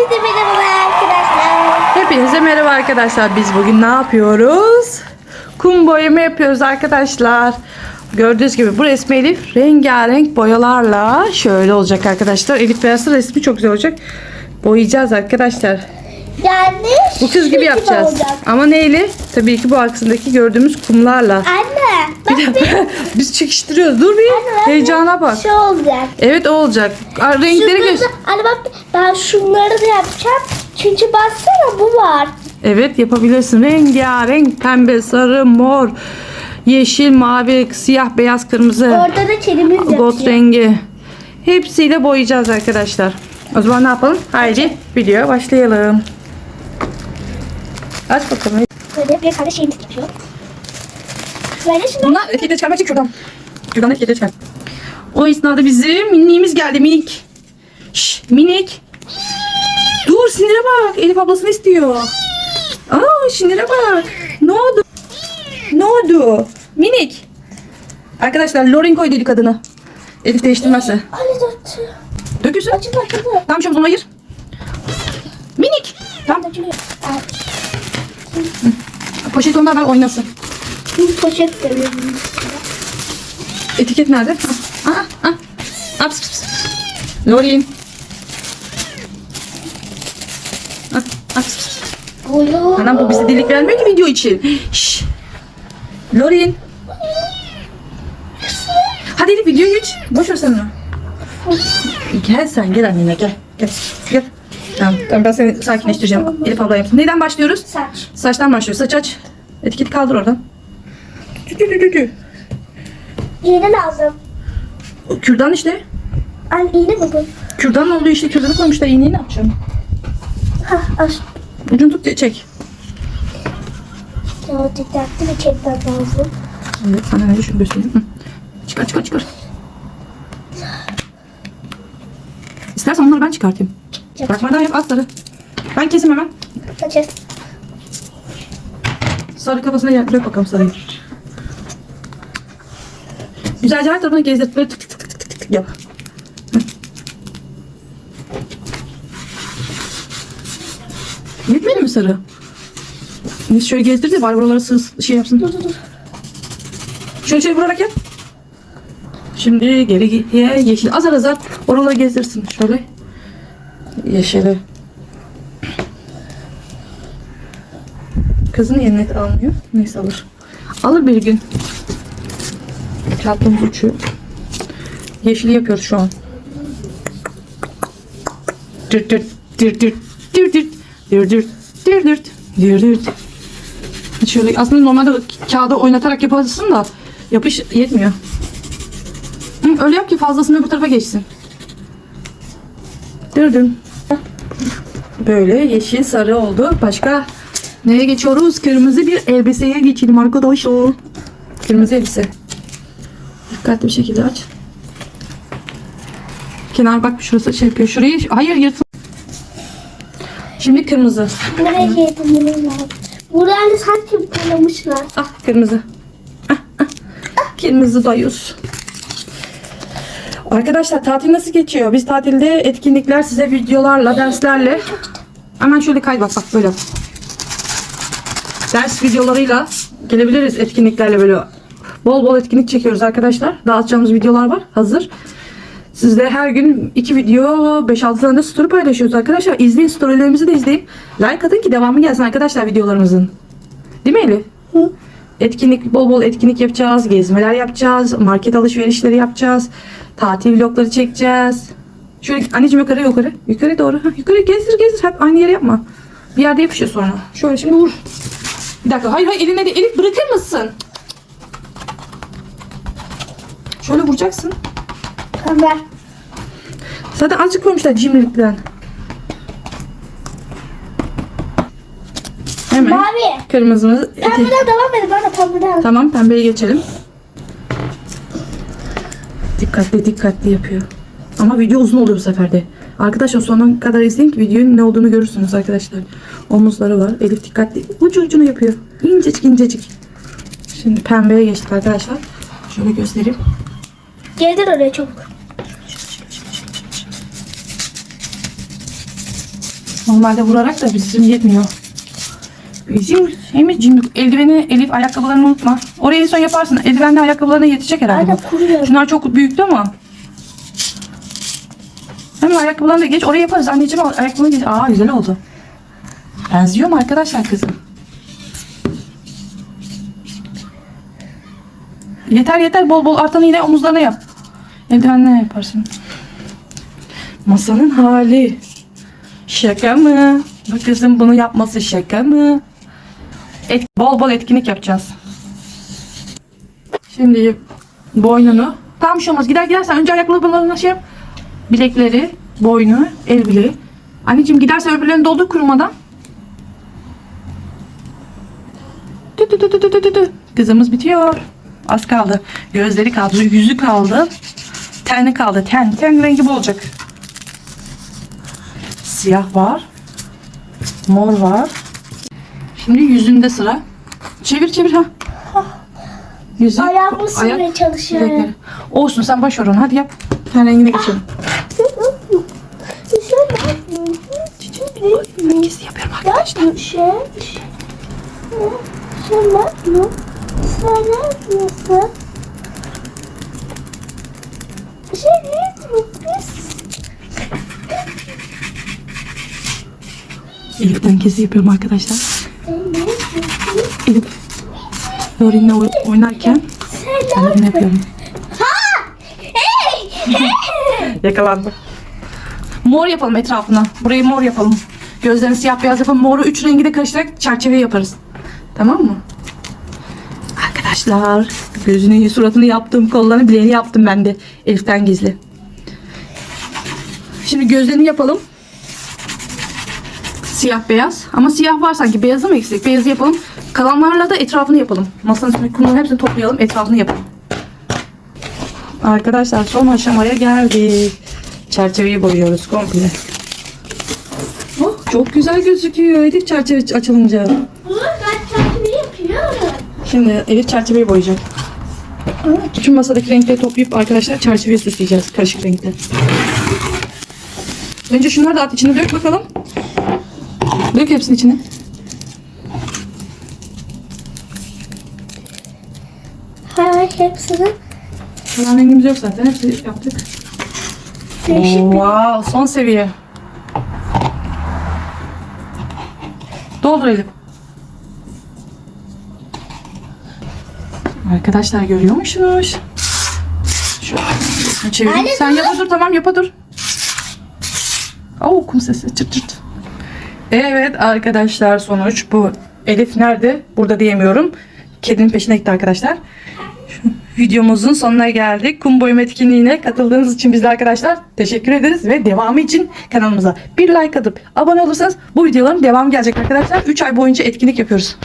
Herkese merhaba arkadaşlar. Hepinize merhaba arkadaşlar. Biz bugün ne yapıyoruz? Kum boyama yapıyoruz arkadaşlar. Gördüğünüz gibi bu resmi Elif rengarenk boyalarla şöyle olacak arkadaşlar. Elif beyazı resmi çok güzel olacak. Boyayacağız arkadaşlar. Yani Bu kız gibi yapacağız. olacak. Ama neyle? Tabii ki bu arkasındaki gördüğümüz kumlarla. Anne bak Bir dakika. Biz çekiştiriyoruz. Dur bir. Anne, Heyecana bak. Şu olacak. Evet o olacak. Aa, Renkleri da, anne bak ben şunları da yapacağım. Çünkü baksana bu var. Evet yapabilirsin. Rengarenk pembe, sarı, mor, yeşil, mavi, siyah, beyaz, kırmızı, Orada da kedimiz gold yatıyor. rengi. Hepsiyle boyayacağız arkadaşlar. O zaman ne yapalım? Haydi videoya başlayalım. Aç bakalım. Böyle bir tane şeyimiz yapıyor. Böyle şimdi Bunlar etiketi çıkarmak için şuradan. Şuradan etiketi çıkar. O esnada bizim minniğimiz geldi minik. Şş, minik. Dur sinire bak. Elif ablasını istiyor. Aa sinire bak. Ne oldu? Ne oldu? Minik. Arkadaşlar Lorin koy dedik adını. Elif değiştirmezse. Ali döktü. Dökülsün. Açın açın. Tamam şu zaman hayır. Minik. Tamam. Dökülüyor. Poşet ondan ver oynasın. Bir poşet görüyorum. Etiket nerede? Ah, pıs, pıs, pıs. Lorin. Pıs. Oluyor. Anam bu bize delik vermiyor ki video için. Şşş. Lorin. Hadi Elif videoyu geç. Boş ver sen onu. Gel sen gel annene gel. Gel. Gel. Tamam, tamam ben seni sakinleştireceğim. Elif abla yapsın. Neyden başlıyoruz? Saç. Saçtan başlıyoruz. Saç aç. Etiketi kaldır oradan. İğne lazım. Kürdan işte. Anne iğne mi bu? Kürdan oluyor işte. Kürdanı koymuşlar. İğneyi ne yapacağım? Ha aç. Ucunu tut çek. Ya dikkatli bir çekmem lazım. Evet, sana göstereyim. Hı. Çıkar çıkar çıkar. İstersen onları ben çıkartayım. Bakmadan yap asları. Ben kesim hemen. Açız. Sarı kafasına yak. Dök bakalım sarıyı. Güzelce her tarafını gezdir. Böyle tık tık tık tık tık tık yap. Yetmedi mi sarı? Biz şöyle gezdir de var buraları sığ şey yapsın. Dur dur dur. Şöyle şöyle vurarak yap. Şimdi geri geriye yeşil. Azar azar oraları gezdirsin. Şöyle. Yeşili. Kızın yerine net almıyor. Neyse alır. Alır bir gün. Çarptığımız uçuyor. Yeşili yapıyoruz şu an. Dürt dürt dürt dürt dürt dürt dürt dürt dürt dürt dürt dürt Şöyle aslında normalde kağıda oynatarak yaparsın da yapış yetmiyor. Öyle yap ki fazlasını öbür tarafa geçsin. Dürdüm. Böyle yeşil sarı oldu. Başka neye geçiyoruz? Kırmızı bir elbiseye geçelim arkadaşlar. Kırmızı elbise. Dikkatli bir şekilde aç. Kenar bak şurası şey yapıyor. Şurayı hayır yırtın. Şimdi kırmızı. Nereye yedim lazım. Burayı sanki parlamışlar. Ah kırmızı. Ah, ah. Kırmızı dayız. Arkadaşlar tatil nasıl geçiyor? Biz tatilde etkinlikler size videolarla, derslerle hemen şöyle kay bak bak böyle. Ders videolarıyla gelebiliriz etkinliklerle böyle. Bol bol etkinlik çekiyoruz arkadaşlar. Dağıtacağımız videolar var. Hazır. Sizde her gün iki video 5-6 tane de story paylaşıyoruz arkadaşlar. İzleyin storylerimizi de izleyin. Like atın ki devamı gelsin arkadaşlar videolarımızın. Değil mi Elif? Hı. Etkinlik, bol bol etkinlik yapacağız, gezmeler yapacağız, market alışverişleri yapacağız, tatil vlogları çekeceğiz. Şöyle anneciğim yukarı yukarı, yukarı doğru, Hah, yukarı gezdir gezdir, hep aynı yere yapma. Bir yerde yapışıyor sonra. Şöyle şimdi vur. Bir dakika, hayır hayır eline de, Elif bırakır mısın? Şöyle vuracaksın. Ver. Zaten azıcık koymuşlar cimrilikten. Hemen Mavi. kırmızımızı eti- Pembeden devam edin. Ben de pembeden. Tamam pembeye geçelim. Dikkatli dikkatli yapıyor. Ama video uzun oluyor bu sefer de. Arkadaşlar sonuna kadar izleyin ki videonun ne olduğunu görürsünüz arkadaşlar. Omuzları var. Elif dikkatli. Ucu ucunu yapıyor. İncecik incecik. Şimdi pembeye geçtik arkadaşlar. Şöyle göstereyim. Geldir oraya çabuk. Normalde vurarak da bizim yetmiyor. Bizim şeyimiz cimrik. Eldiveni, Elif ayakkabılarını unutma. Orayı en son yaparsın. Eldivenle ayakkabılarına yetecek herhalde. Anne bu. kuruyor. Şunlar çok büyüktü ama. Hemen ayakkabılarını da geç. Oraya yaparız. Anneciğim al ayakkabılarını geç. Aa güzel oldu. Benziyor mu arkadaşlar kızım? Yeter yeter bol bol artanı yine omuzlarına yap. Eldivenle yaparsın. Masanın hali. Şaka mı? Bu kızın bunu yapması şaka mı? Et, bol bol etkinlik yapacağız. Şimdi boynunu. Tamam bir şey olmaz. Gider gidersen önce ayakkabılarına şey yap. Bilekleri, boynu, el bileği. Anneciğim giderse öbürlerini doldur kurumadan. Tü tü tü tü tü tü tü. Kızımız bitiyor. Az kaldı. Gözleri kaldı. Yüzü kaldı. Teni kaldı. Ten. Ten rengi bu olacak. Siyah var. Mor var. Şimdi yüzünde sıra. Çevir çevir ha. Yüzü. Ayağımı sürmeye çalışıyorum. bilekleri. Olsun sen başvur onu. Hadi yap. Ten rengine geçelim. Yapma şey. Sen yapma. Sen yapmıyorsun. Şey yapmıyorsun. Elif'ten kezi yapıyorum arkadaşlar. Elif. Lorin'le oy- oynarken ben de bunu yapıyorum. Yakalandı. Mor yapalım etrafına. Burayı mor yapalım. Gözlerini siyah beyaz yapalım. Moru üç rengi de karıştırarak çerçeve yaparız. Tamam mı? Arkadaşlar gözünü suratını yaptım. Kollarını bileğini yaptım ben de. Elif'ten gizli. Şimdi gözlerini yapalım. Siyah beyaz. Ama siyah var sanki. Beyazı mı eksik? Beyazı yapalım. Kalanlarla da etrafını yapalım. Masanın üstündeki kumların hepsini toplayalım. Etrafını yapalım. Arkadaşlar son aşamaya geldik. Çerçeveyi boyuyoruz komple. Çok güzel gözüküyor Elif çerçeve açılınca. Bunu ben kendimi yapıyorum. Şimdi Elif çerçeveyi boyayacak. Bütün masadaki renkleri toplayıp arkadaşlar çerçeveyi süsleyeceğiz. Karışık renkler. Önce şunları da at içine dök bakalım. Dök hepsini içine. Ha hepsini Kalan rengimiz yok zaten. Hepsini yaptık. değişik bir Wow, son seviye. Doldur Elif. Arkadaşlar görüyor musunuz? Şöyle çevir. Anne, Sen yapa dur tamam yapa dur. Oo kum sesi çıt çıt. Evet arkadaşlar sonuç bu. Elif nerede? Burada diyemiyorum. Kedinin peşine gitti arkadaşlar. Videomuzun sonuna geldik. Kum boyama etkinliğine katıldığınız için biz de arkadaşlar teşekkür ederiz ve devamı için kanalımıza bir like atıp abone olursanız bu videoların devamı gelecek arkadaşlar. 3 ay boyunca etkinlik yapıyoruz.